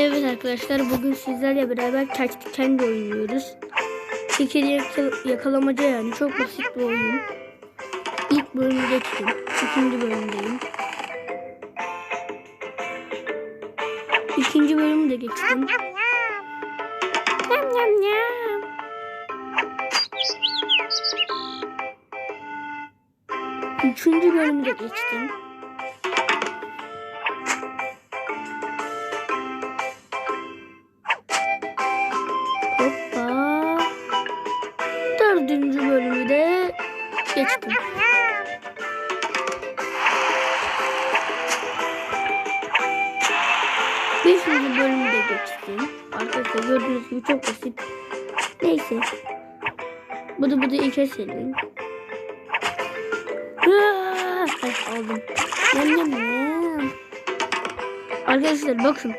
Evet arkadaşlar bugün sizlerle beraber the Candy oynuyoruz. Şekeri yakal- yakalamaca yani çok basit bir oyun. İlk bölümü geçtim. İkinci bölümdeyim. İkinci bölümü de geçtim. Üçüncü bölümü de geçtim. Gördüğünüz gibi çok basit. Neyse. Bıdı iki senin. Ay aldım. Yem yem. Arkadaşlar bakın.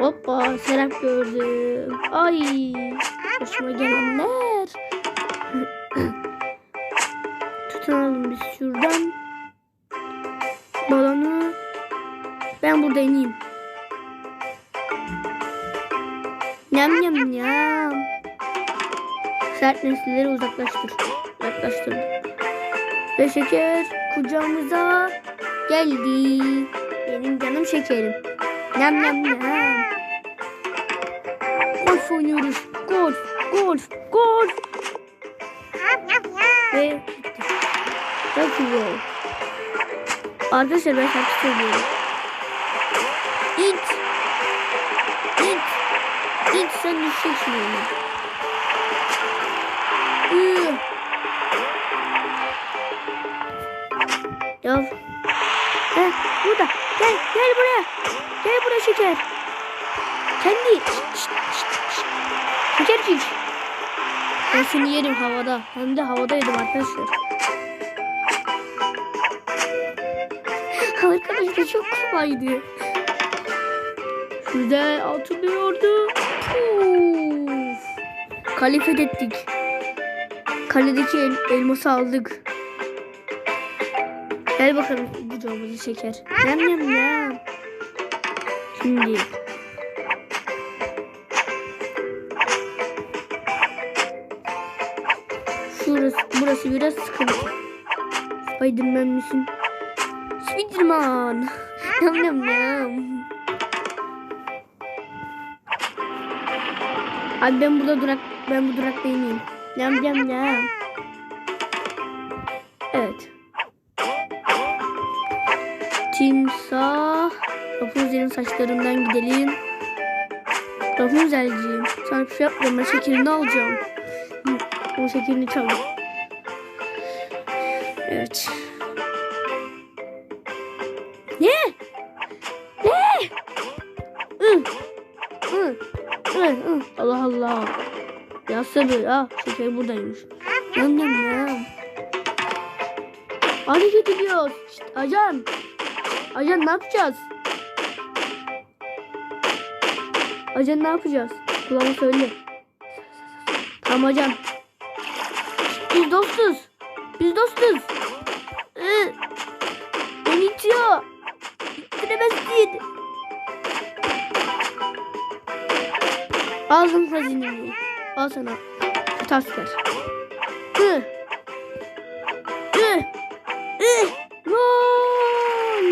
Hoppa Serap gördüm. Ay hoşuma gelenler. Tutalım biz şuradan. Balonu. Ben burada ineyim. Nyam nyam nyam. Sert nesneleri uzaklaştır. Uzaklaştır. Ve şeker kucağımıza geldi. Benim canım şekerim. Nyam nyam nyam. Golf oynuyoruz. Golf, golf, golf. Ve. Çok oldu. Arkadaşlar ben şarkı söylüyorum. İt. Sen düşeceksin onu. Iı. Ya. Heh, burada. Gel, gel buraya. Gel buraya şeker. Kendi. Şşt. Şekercik. Ben seni yerim havada. Hem de havada yedim arkadaşlar. Arkadaşlar çok kolaydı. Şurada atılıyordu. Uf. Kale fethettik. Kaledeki el, elması aldık. Gel bakalım kucağımızı şeker. Yem yem yem. Şimdi. Şurası, burası biraz sıkıntı. Spiderman misin? Spiderman. Yam yam yam. Abi ben burada durak, ben bu durakta ineyim. Yam yam yam. Evet. Timsah. Rapunzel'in saçlarından gidelim. Rapunzel'ciğim sana bir şey yapmıyorum ben şekerini alacağım. O şekerini çal. Evet. Hı. Allah Allah. Ya sabır. Ah şeker buradaymış. Yam yam. Hareket ediyoruz. Şşt, ajan. Ajan ne yapacağız? Ajan ne yapacağız? Kulağıma söyle. Tamam ajan. Biz dostuz. Biz dostuz. Hı. Aldım hazinemi. Al sana. Şu asker. Hı. Hı. Hı. Gol.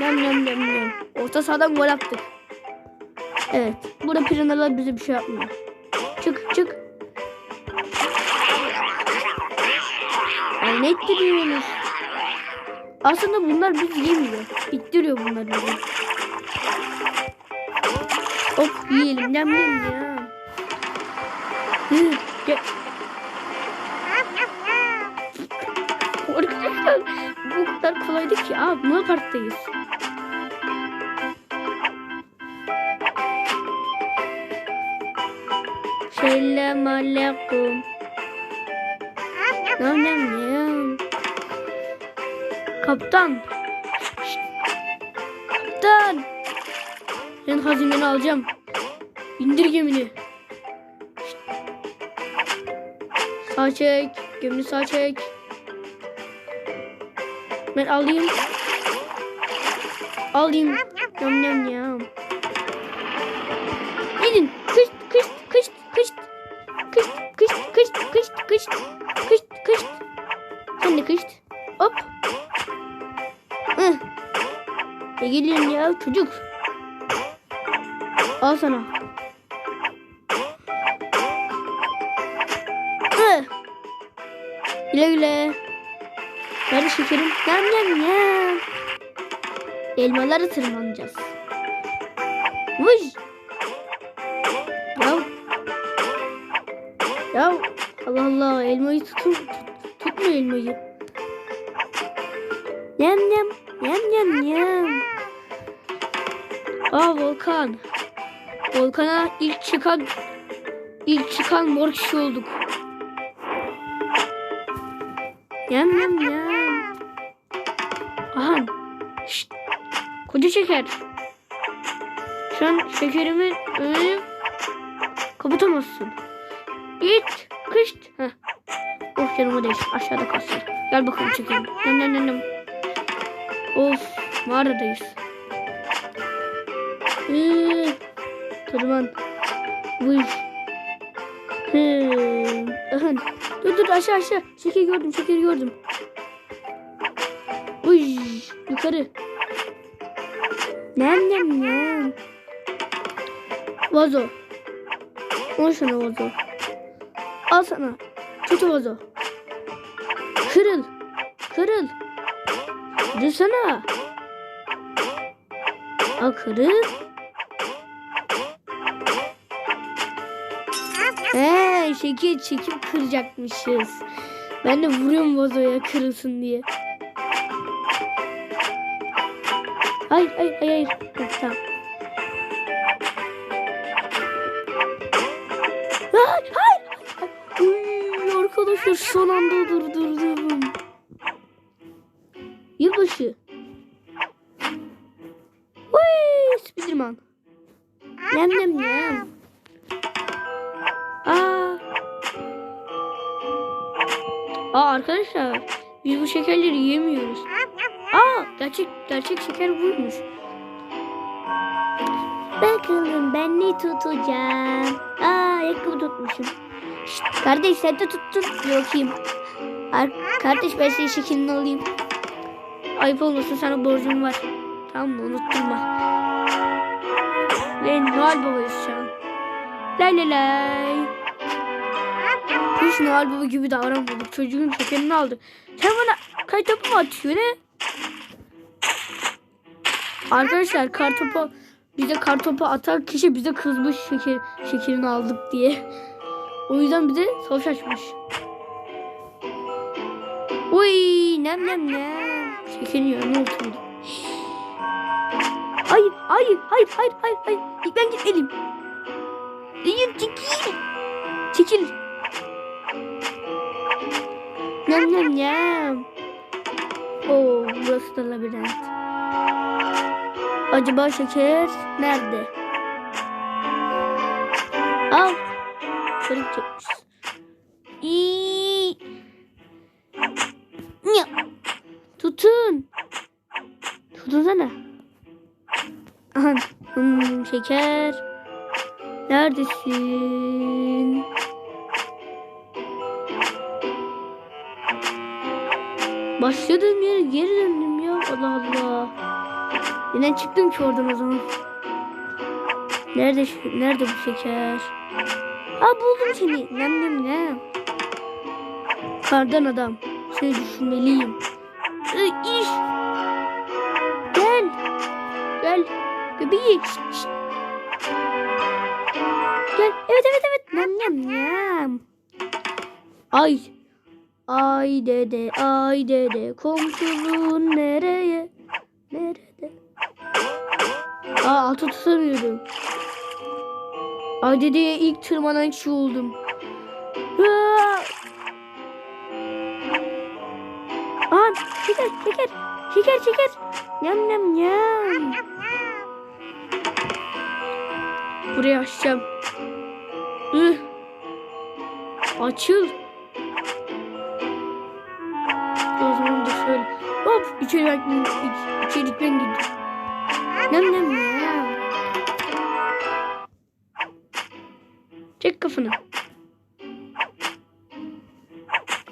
Nem nem nem nem. Orta sahadan gol attık. Evet. Burada piranalar bize bir şey yapmıyor. Çık çık. Ay ne ittiriyorsunuz? Aslında bunlar bizi yemiyor. İttiriyor bunlar bizi. Hop yiyelim. Nem nem ya. Arkadaşlar bu kadar kolaydı ki. Aa Luna Park'tayız. Selam aleyküm. Nam nam. Kaptan. Kaptan. Senin hazineni alacağım. İndir gemini. Sağ çek. Gemini sağ çek. Ben alayım. Alayım. Yam yam yam. Gidin. Kışt kışt kışt kışt. Kışt kışt kışt kışt kışt. Kışt kışt. Sen de kışt. Hop. Hı. Ne geliyorsun ya çocuk? Al sana. Hı. Güle güle. Ver şekerim. Yam yam yam. Elmaları tırmanacağız. Vuş. Ya. Ya Allah Allah elmayı tutun. Tut, tutmuyor elmayı. Yam yam. Yam yam yam. Aa volkan. Volkana ilk çıkan ilk çıkan mor kişi olduk. Yam yam yam. Aha. Şşt. Koca şeker. Şu an şekerimi öyle kapatamazsın. Git. Kışt. Heh. Oh canıma değiş. Aşağıda kalsın. Gel bakalım çekelim. Nem nem nem nem. Of. Mağaradayız. Ee, tırman. Hı. Ahın. Dur dur aşağı aşağı. Şeker gördüm şeker gördüm. Uy, yukarı. Nem nem nem. Vazo. Al sana vazo. Al sana. O vazo. Kırıl. Kırıl. Dursana. Al kırıl. He şeker çekip kıracakmışız. Ben de vuruyorum vazoya kırılsın diye. Hayır hayır hayır. hayır. Tamam. Hayır hayır. Uy, arkadaşlar son anda durdurdum. Yılbaşı. Uy, Spiderman. Nem nem nem. Aa arkadaşlar biz bu şekerleri yemiyoruz. Aa gerçek gerçek şeker buymuş. Bakalım ben ne tutacağım. Aa ayakkabı tutmuşum. Şşt, kardeş sen de tuttun. Bakayım. Ar- kardeş ben senin şeklini alayım. Ayıp olmasın sana borcum var. Tamam mı unutturma. Ve Noel babayız şu an. Lay lay lay. Hiç Noel baba gibi davranmadık. Çocuğun şekerini aldık. Sen bana kaytopu mu atıyorsun ne? Arkadaşlar kartopu bize kartopu atan kişi bize kızmış şeker şekerini aldık diye. O yüzden bize savaş açmış. Uy nem nem nem. Şekerin yanına oturdu. Hayır hayır hayır hayır hayır hayır. Ben gitmeliyim. Hayır çekil. Çekil. Nem nem nem. Oo burası da labirent. Acaba şeker nerede? Al. Çarık çekmiş. İyi. Tutun. Tutunsana. Aha. Hmm, şeker. Neredesin? Başladığım yere geri döndüm ya. Allah Allah. Neden çıktım ki oradan o zaman? Nerede nerede bu şeker? Aa buldum seni. Nem nem nem. Kardan adam. Seni düşünmeliyim. Ee, iş. Gel. Gel. Bebeğim. Gel. Evet evet evet. Nem nem nem. Ay. Ay dede ay dede komşuluğun nereye? Nerede? Aa altı tutamıyorum. Ay dedeye ilk tırmanan kişi oldum. Aa! Aa şeker şeker şeker şeker. Yam yam yam. Burayı açacağım. Üh. Açıl. O zaman da şöyle. Hop içeri, iç, içerikten gidiyor. Nem nem nem. Çek kafanı.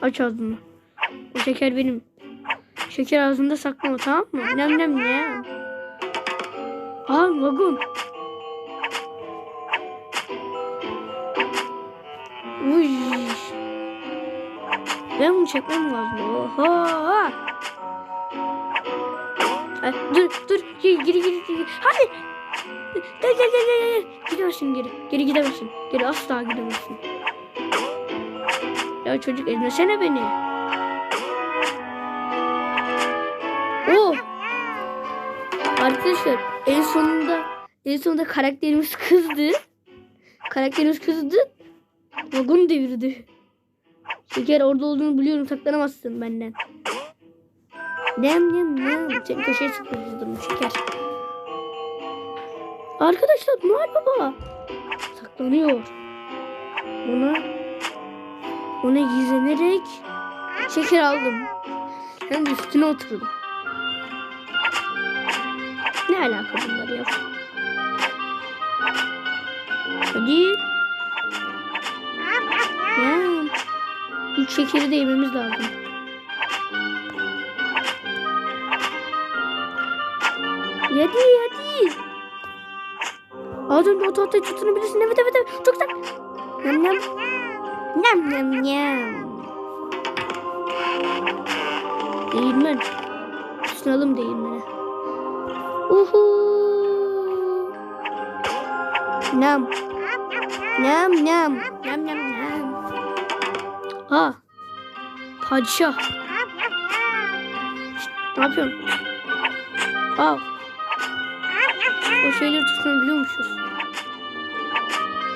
Aç ağzını. O şeker benim. Şeker ağzında saklama tamam mı? Nem nem nem. Aa vagon. Uy. Ben bunu çekmem lazım. Oha. Ay, dur dur geri geri geri. geri. Hayır. Gel gel gel gel. Gidemezsin geri. Geri gidemezsin. Geri asla gidemezsin. Ya çocuk ezmesene beni. Oo. Arkadaşlar en sonunda en sonunda karakterimiz kızdı. Karakterimiz kızdı. Vagon devirdi. Şeker orada olduğunu biliyorum saklanamazsın benden. Nem nem nem. Seni köşeye sıkıştırdım şeker. Arkadaşlar Noel Baba saklanıyor. Ona ona gizlenerek şeker aldım. Hem üstüne oturdum. Ne alaka bunlar ya? Hadi. Ya. Üç şekeri de yememiz lazım. Yedi yedi. Az önce o tahtayı tutunabilirsin. Evet evet evet. Çok güzel. Nem nem. Nem nem nem. Değirmen. Tutunalım değirmene. Uhu. Nem. Nem nem. Nem nem nem. Ha. Padişah. Şşt, ne yapıyorsun? Al. O şeyleri tutunabiliyormuşuz.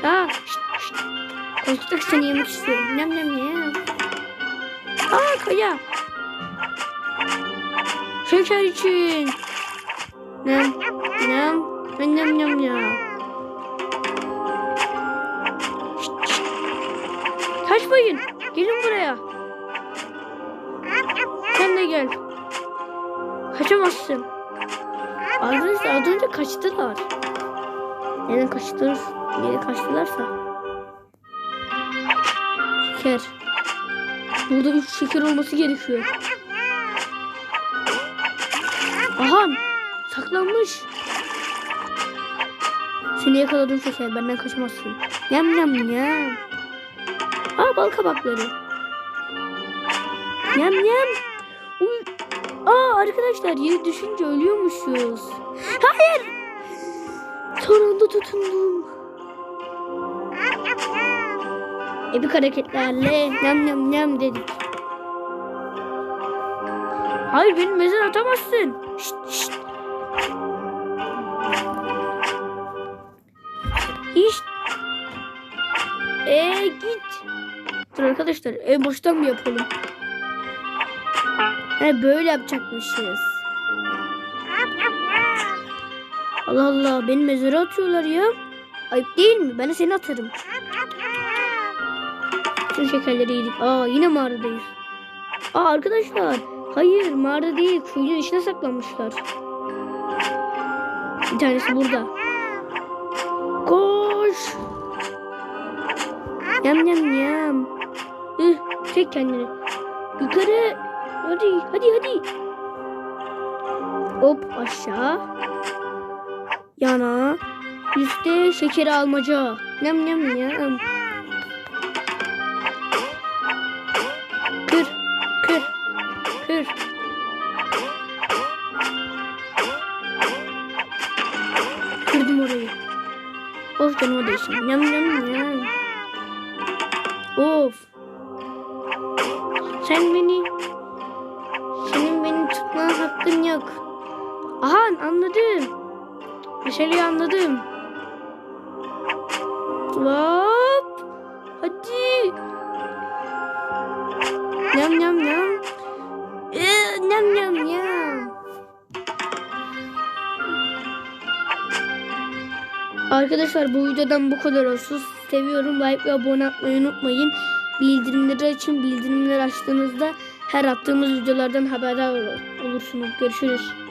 Ha. Şşt, şşt. Koltukta seni yemek istiyorum. Nem nem nem. Aa kaya. Şeker için. Nem nem nem nem nem. Kaçmayın. Gelin buraya. Sen de gel. Kaçamazsın. Arkadaşlar az önce kaçtılar. Neden kaçtılar? Niye kaçtılarsa? Şeker. Burada üç şeker olması gerekiyor. Aha! Saklanmış. Seni yakaladım şeker. Benden kaçamazsın. Yam yam yam. Aa bal kabakları. Yam yam. Aa arkadaşlar yere düşünce ölüyormuşuz. Hayır. Son anda tutundum. Epik hareketlerle nem nem nem dedik. Hayır benim mezar atamazsın. Şşt, şşt. İşte. Ee git. Dur arkadaşlar en baştan mı yapalım? He böyle yapacakmışız. Allah Allah beni mezara atıyorlar ya. Ayıp değil mi? Ben de seni atarım. Tüm şekerleri yedik. Aa yine mağaradayız. Aa arkadaşlar. Hayır mağarada değil. Kuyunun içine saklanmışlar. Bir tanesi burada. Koş. Yam yam yam. Üh, çek kendini. Yukarı. Hadi hadi hadi. Hop aşağı. Yana. Üste şeker almaca. Yam yam yam. Kır. Kır. Kır. Kırdım orayı. Of canıma değsin. Yam yam yam. Of. Sen beni Meseleyi anladım. Hop. Hadi. Yam yam yam. Ee, yam yam yam. Arkadaşlar bu videodan bu kadar olsun. Seviyorum. Like ve abone olmayı unutmayın. Bildirimleri açın. Bildirimleri açtığınızda her attığımız videolardan haberdar olursunuz. Görüşürüz.